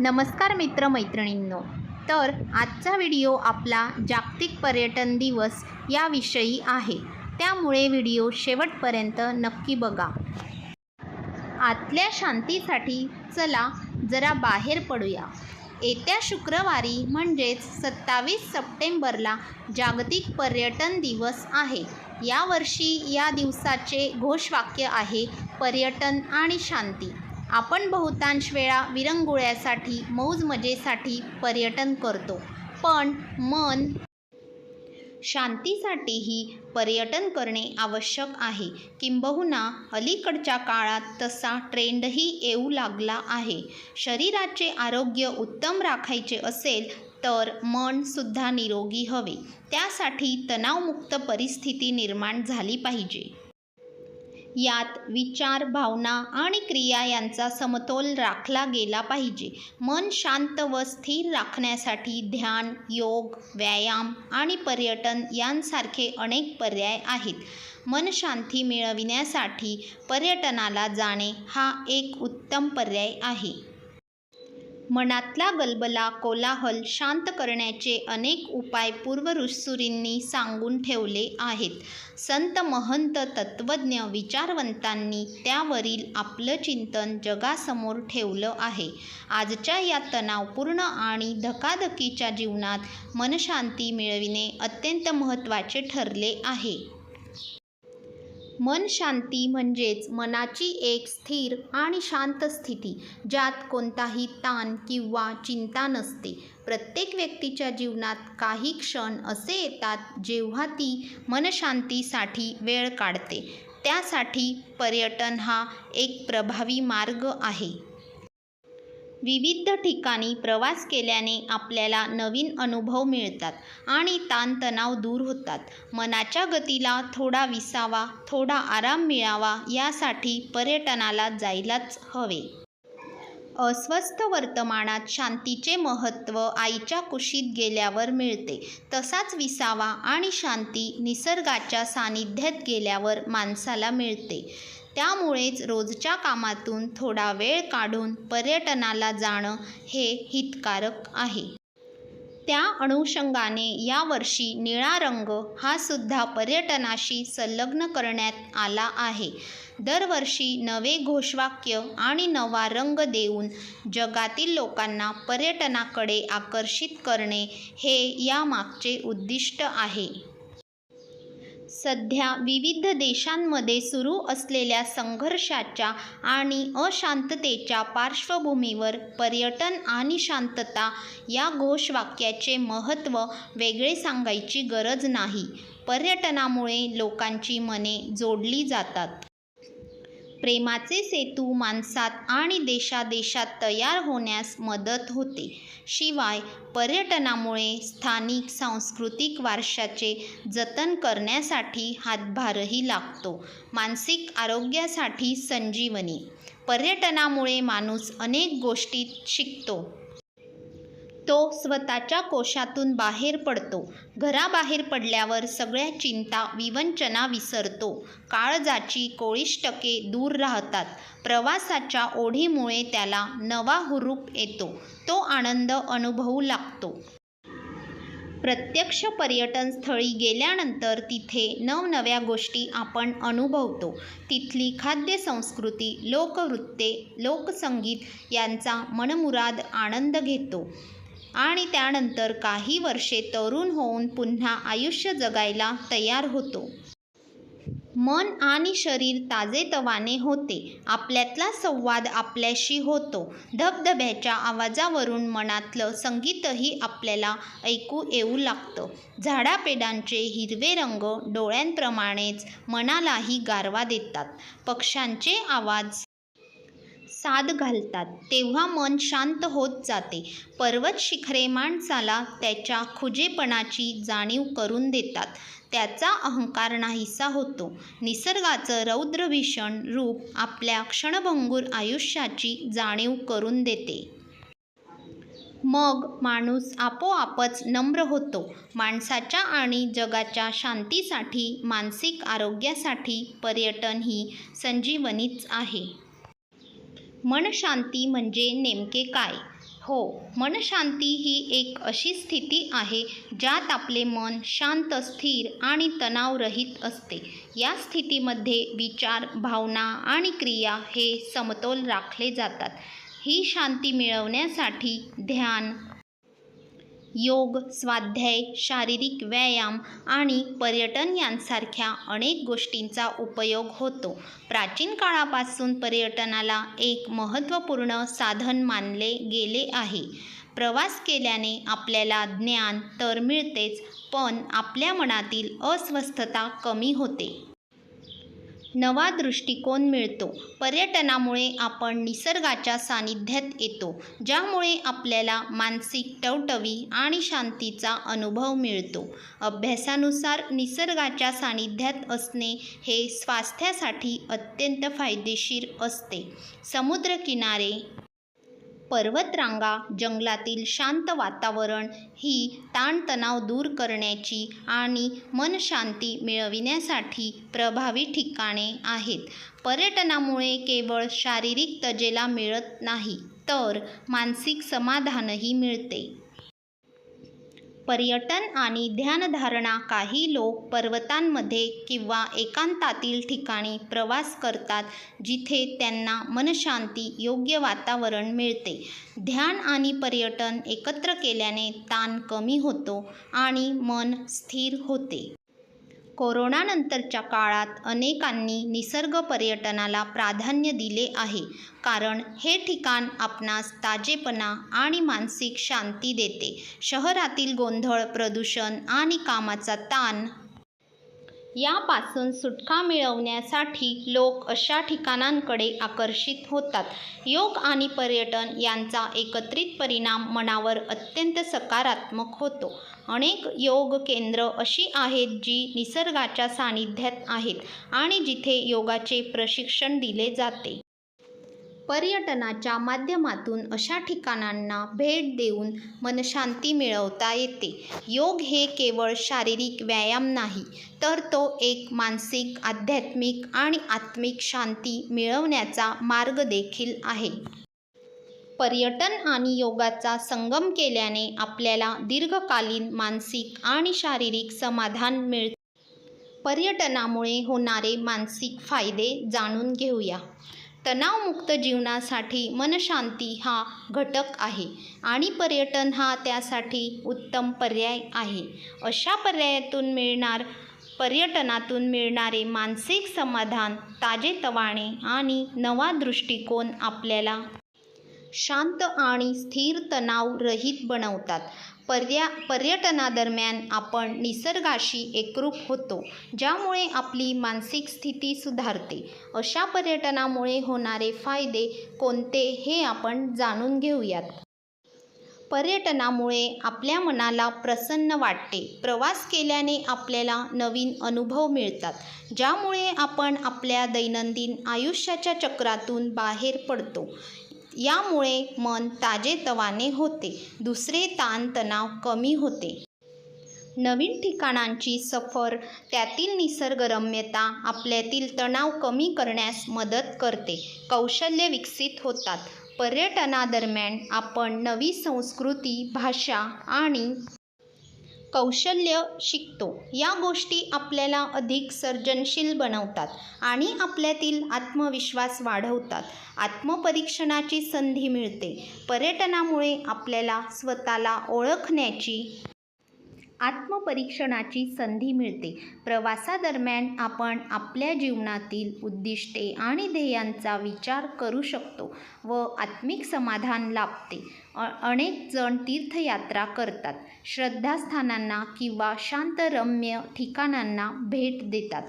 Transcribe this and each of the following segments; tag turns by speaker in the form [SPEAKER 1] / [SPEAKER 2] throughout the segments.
[SPEAKER 1] नमस्कार मित्रमैत्रिणींनो. तर आजचा व्हिडिओ आपला जागतिक पर्यटन दिवस याविषयी आहे. त्यामुळे व्हिडिओ शेवटपर्यंत नक्की बघा. आतल्या शांतीसाठी चला जरा बाहेर पडूया. येत्या शुक्रवारी म्हणजेच सत्तावीस सप्टेंबरला जागतिक पर्यटन दिवस आहे. यावर्षी या दिवसाचे घोषवाक्य आहे पर्यटन आणि शांती. आपण बहुतांश वेळा विरंगुळ्यासाठी मौज मजेसाठी पर्यटन करतो. पण मन शांतीसाठीही पर्यटन करणे आवश्यक आहे. किंबहुना अलीकडच्या काळात तसा ट्रेंडही येऊ लागला आहे. शरीराचे आरोग्य उत्तम राखायचे असेल तर मनसुद्धा निरोगी हवे. त्यासाठी तणावमुक्त परिस्थिती निर्माण झाली पाहिजे. यात विचार भावना आणि क्रिया यांचा समतोल राखला गेला पाहिजे. मन शांत व स्थिर राखण्यासाठी ध्यान योग व्यायाम आणि पर्यटन यांसारखे अनेक पर्याय आहेत. मनशांती मिळविण्यासाठी पर्यटनाला जाणे हा एक उत्तम पर्याय आहे. मनातला गलबला कोलाहल शांत करण्याचे अनेक उपाय पूर्वऋषींनी सांगून ठेवले आहेत. संत महंत तत्त्वज्ञ विचारवंतांनी त्यावरील आपलं चिंतन जगासमोर ठेवलं आहे. आजच्या या तणावपूर्ण आणि धकाधकीच्या जीवनात मनशांती मिळविणे अत्यंत महत्त्वाचे ठरले आहे. मन शांती म्हणजेच मनाची एक स्थिर आणि शांत स्थिती ज्यात कोणताही ताण किंवा चिंता नसते. प्रत्येक व्यक्तीच्या जीवनात काही क्षण असे येतात जेव्हा ती मनशांतीसाठी वेळ काढते. त्यासाठी पर्यटन हा एक प्रभावी मार्ग आहे. विविध ठिकाणी प्रवास केल्याने आपल्याला नवीन अनुभव मिळतात आणि ताणतणाव दूर होतात. मनाच्या गतीला थोडा विसावा थोडा आराम मिळावा यासाठी पर्यटनाला जायलाच हवे. अस्वस्थ वर्तमानात शांतीचे महत्त्व आईच्या कुशीत गेल्यावर मिळते. तसाच विसावा आणि शांती निसर्गाच्या सानिध्यात गेल्यावर माणसाला मिळते. त्यामुळेच रोजच्या कामातून थोडा वेळ काढून पर्यटनाला जाणं हे हितकारक आहे. त्या अनुषंगाने यावर्षी निळा रंग हा सुद्धा पर्यटनाशी संलग्न करण्यात आला आहे. दरवर्षी नवे घोषवाक्य आणि नवा रंग देऊन जगातील लोकांना पर्यटनाकडे आकर्षित करणे हे यामागचे उद्दिष्ट आहे. सध्या विविध देशांमध्ये सुरू असलेल्या संघर्षाच्या आणि अशांततेच्या पार्श्वभूमीवर पर्यटन आणि शांतता या घोषवाक्याचे महत्त्व वेगळे सांगायची गरज नाही. पर्यटनामुळे लोकांची मने जोडली जातात. प्रेमाचे सेतू माणसात आणि देशादेशात तयार होण्यास मदत होते. शिवाय पर्यटनामुळे स्थानिक सांस्कृतिक वारशाचे जतन करण्यासाठी हातभारही लागतो. मानसिक आरोग्यासाठी संजीवनी. पर्यटनामुळे माणूस अनेक गोष्टीत शिकतो. तो स्वतःच्या कोशातून बाहेर पडतो. घराबाहेर पडल्यावर सगळ्या चिंता विवंचना विसरतो. काळजाची कोळिष्टके दूर राहतात. प्रवासाच्या ओढीमुळे त्याला नवा हुरूप येतो. तो आनंद अनुभवू लागतो. प्रत्यक्ष पर्यटन स्थळी गेल्यानंतर तिथे नवनव्या गोष्टी आपण अनुभवतो. तिथली खाद्यसंस्कृती लोकनृत्ये लोकसंगीत यांचा मनमुराद आनंद घेतो. आणि त्यानंतर काही वर्षे तरुण होऊन पुन्हा आयुष्य जगायला तयार होतो. मन आणि शरीर ताजेतवाने होते. आपल्यातला संवाद आपल्याशी होतो. धबधब्याच्या आवाजावरून मनातलं संगीतही आपल्याला ऐकू येऊ लागतं. झाडापेडांचे हिरवे रंग डोळ्यांप्रमाणेच मनालाही गारवा देतात. पक्ष्यांचे आवाज साद घालतात तेव्हा मन शांत होत जाते. पर्वत शिखरे माणसाला त्याच्या खुजेपणाची जाणीव करून देतात. त्याचा अहंकार नाहीसा होतो. निसर्गाचं रौद्रभीषण रूप आपल्या क्षणभंगूर आयुष्याची जाणीव करून देते. मग माणूस आपोआपच नम्र होतो. माणसाच्या आणि जगाच्या शांतीसाठी मानसिक आरोग्यासाठी पर्यटन ही संजीवनीच आहे. मनशांती म्हणजे नेमके काय? हो मनशांती ही एक अशी स्थिती आहे ज्यात आपले मन शांत स्थिर आणि तणावरहित असते. या स्थितीमध्ये विचार भावना आणि क्रिया हे समतोल राखले जातात. ही शांती मिळवण्यासाठी ध्यान योग स्वाध्याय शारीरिक व्यायाम आणि पर्यटन यांसारख्या अनेक गोष्टींचा उपयोग होतो. प्राचीन काळापासून पर्यटनाला एक महत्त्वपूर्ण साधन मानले गेले आहे. प्रवास केल्याने आपल्याला ज्ञान तर मिळतेच पण आपल्या मनातील अस्वस्थता कमी होते. नवा दृष्टिकोन मिळतो. पर्यटनामुळे आपण निसर्गाच्या सानिध्यात येतो ज्यामुळे आपल्याला मानसिक टवटवी आणि शांतीचा अनुभव मिळतो. अभ्यासानुसार निसर्गाच्या सानिध्यात असणे हे स्वास्थ्यासाठी अत्यंत फायदेशीर असते. समुद्रकिनारे पर्वतरांगा जंगलातील शांत वातावरण ही ताणतणाव दूर करण्याची आणि मनशांती मिळविण्यासाठी प्रभावी ठिकाणे आहेत. पर्यटनामुळे केवळ शारीरिक तजेला मिळत नाही तर मानसिक समाधानही मिळते. पर्यटन आणि ध्यानधारणा काही लोक पर्वतांमध्ये किंवा एकांतातील ठिकाणी प्रवास करतात जिथे त्यांना मनशांती योग्य वातावरण मिळते. ध्यान आणि पर्यटन एकत्र केल्याने ताण कमी होतो आणि मन स्थिर होते. कोरोनानंतरच्या काळात अनेकांनी निसर्ग पर्यटनाला प्राधान्य दिले आहे. कारण हे ठिकाण आपणास ताजेपणा आणि मानसिक शांती देते. शहरातील गोंधळ प्रदूषण आणि कामाचा ताण यापासून सुटका मिळवण्यासाठी लोक अशा ठिकाणांकडे आकर्षित होतात. योग आणि पर्यटन यांचा एकत्रित परिणाम मनावर अत्यंत सकारात्मक होतो. अनेक योग केंद्र अशी आहेत जी निसर्गाच्या सानिध्यात आहेत आणि जिथे योगाचे प्रशिक्षण दिले जाते. पर्यटनाच्या माध्यमातून अशा ठिकाणांना भेट देऊन मनशांती मिळवता येते. योग हे केवळ शारीरिक व्यायाम नाही तर तो एक मानसिक आध्यात्मिक आणि आत्मिक शांती मिळवण्याचा मार्ग देखील आहे. पर्यटन आणि योगाचा संगम केल्याने आपल्याला दीर्घकालीन मानसिक आणि शारीरिक समाधान मिळते. पर्यटनामुळे होणारे मानसिक फायदे जाणून घेऊया. तणावमुक्त जीवनासाठी मनशांती हा घटक आहे आणि पर्यटन हा त्यासाठी उत्तम पर्याय आहे. अशा पर्यायातून मिळणार पर्यटनातून मिळणारे मानसिक समाधान ताजेतवाणे आणि नवा दृष्टिकोन आपल्याला शांत आणि स्थिर तणावरहित बनवतात. पर्या पर्यटनादरम्यान आपण निसर्गाशी एकरूप होतो ज्यामुळे आपली मानसिक स्थिती सुधारते. अशा पर्यटनामुळे होणारे फायदे कोणते हे आपण जाणून घेऊयात. पर्यटनामुळे आपल्या मनाला प्रसन्न वाटते. प्रवास केल्याने आपल्याला नवीन अनुभव मिळतात ज्यामुळे आपण आपल्या दैनंदिन आयुष्याच्या चक्रातून बाहेर पडतो. यामुळे मन ताजेतवाने होते. दुसरे ताणतणाव कमी होते. नवीन ठिकाणांची सफर त्यातील निसर्गरम्यता आपल्यातील तणाव कमी करण्यास मदत करते. कौशल्य विकसित होतात. पर्यटनादरम्यान आपण नवी संस्कृती भाषा आणि कौशल्य शिकतो. या गोष्टी आपल्याला अधिक सर्जनशील बनवतात आणि आपल्यातील आत्मविश्वास वाढवतात. आत्मपरीक्षणाची संधी मिळते. पर्यटनामुळे आपल्याला स्वतःला ओळखण्याची आत्मपरीक्षणाची संधी मिळते. प्रवासादरम्यान आपण आपल्या जीवनातील उद्दिष्टे आणि ध्येयांचा विचार करू शकतो व आत्मिक समाधान लाभते. अनेक जण तीर्थयात्रा करतात. श्रद्धास्थानांना किंवा शांतरम्य ठिकाणांना भेट देतात.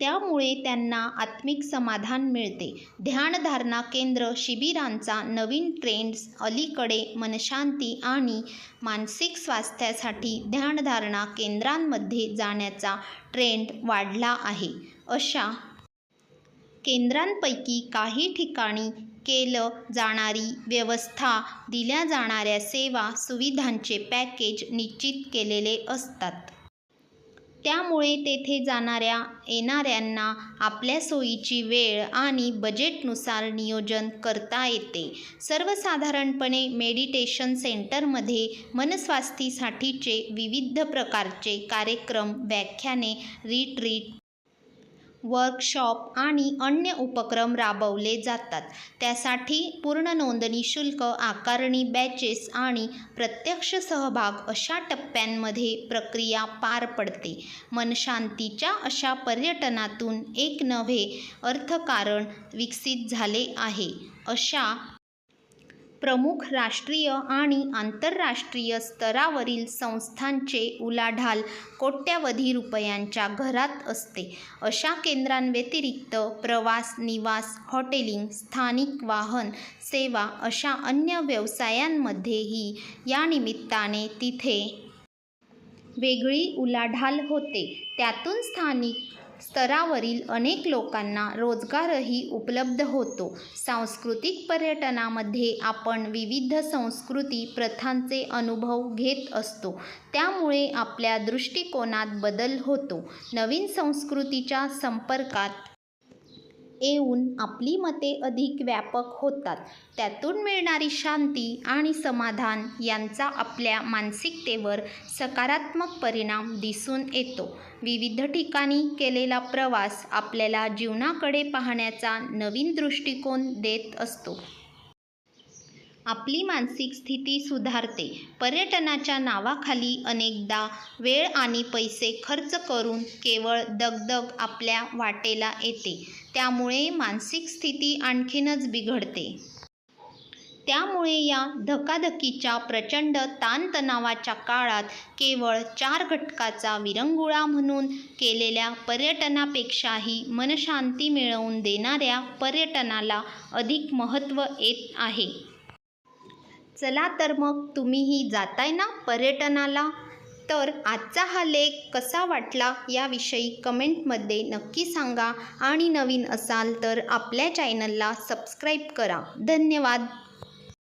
[SPEAKER 1] त्यामुळे त्यांना आत्मिक समाधान मिळते. ध्यानधारणा केंद्र शिबिरांचा नवीन ट्रेंड्स अलीकडे मनशांती आणि मानसिक स्वास्थ्यासाठी ध्यानधारणा केंद्रांमध्ये जाण्याचा ट्रेंड वाढला आहे. अशा केंद्रांपैकी काही ठिकाणी केलं जाणारी व्यवस्था दिल्या जाणाऱ्या सेवा सुविधांचे पॅकेज निश्चित केलेले असतात. त्यामुळे तेथे जाणाऱ्या येणाऱ्यांना आपल्या सोयीची वेळ आणि बजेटनुसार नियोजन करता येते. सर्वसाधारणपणे मेडिटेशन सेंटरमध्ये मनस्वास्थीसाठीचे विविध प्रकारचे कार्यक्रम व्याख्याने रिट्रीट वर्कशॉप आणि अन्य उपक्रम राबवले जातात. त्यासाठी पूर्ण नोंदणी शुल्क आकारणी बॅचेस आणि प्रत्यक्ष सहभाग अशा टप्प्यांमध्ये प्रक्रिया पार पडते. मनशांतीच्या अशा पर्यटनातून एक नवे अर्थकारण विकसित झाले आहे. अशा प्रमुख राष्ट्रीय आणि आंतरराष्ट्रीय स्तरावरील संस्थांचे उलाढाल कोट्यवधी रुपयांच्या घरात असते. अशा केंद्रांव्यतिरिक्त प्रवास निवास हॉटेलिंग स्थानिक वाहन सेवा अशा अन्य व्यवसायांमध्येही या निमित्ताने तिथे वेगळी उलाढाल होते. त्यातून स्थानिक स्तरावरील अनेक लोकांना रोजगारही उपलब्ध होतो. सांस्कृतिक पर्यटनामध्ये आपण विविध संस्कृती प्रथांचे अनुभव घेत असतो. त्यामुळे आपल्या दृष्टिकोनात बदल होतो. नवीन संस्कृतीच्या संपर्कात येऊन आपली मते अधिक व्यापक होतात. त्यातून मिळणारी शांती आणि समाधान यांचा आपल्या मानसिकतेवर सकारात्मक परिणाम दिसून येतो. विविध ठिकाणी केलेला प्रवास आपल्याला जीवनाकडे पाहण्याचा नवीन दृष्टिकोन देत असतो. आपली मानसिक स्थिती सुधारते. पर्यटनाच्या नावाखाली अनेकदा वेळ आणि पैसे खर्च करून केवळ दगदग आपल्या वाटेला येते. त्यामुळे मानसिक स्थिती आणखीनच बिघडते. त्यामुळे या धकाधकीच्या प्रचंड ताणतणावाच्या काळात केवळ चार घटकाचा विरंगुळा म्हणून केलेल्या पर्यटनापेक्षाही मनशांती मिळवून देणाऱ्या पर्यटनाला अधिक महत्त्व येत आहे. चला तर मग तुम्हीही जाताय ना पर्यटनाला? तर आजचा हा लेख कसा वाटला याविषयी कमेंटमध्ये नक्की सांगा. आणि नवीन असाल तर आपल्या चॅनलला सबस्क्राईब करा. धन्यवाद.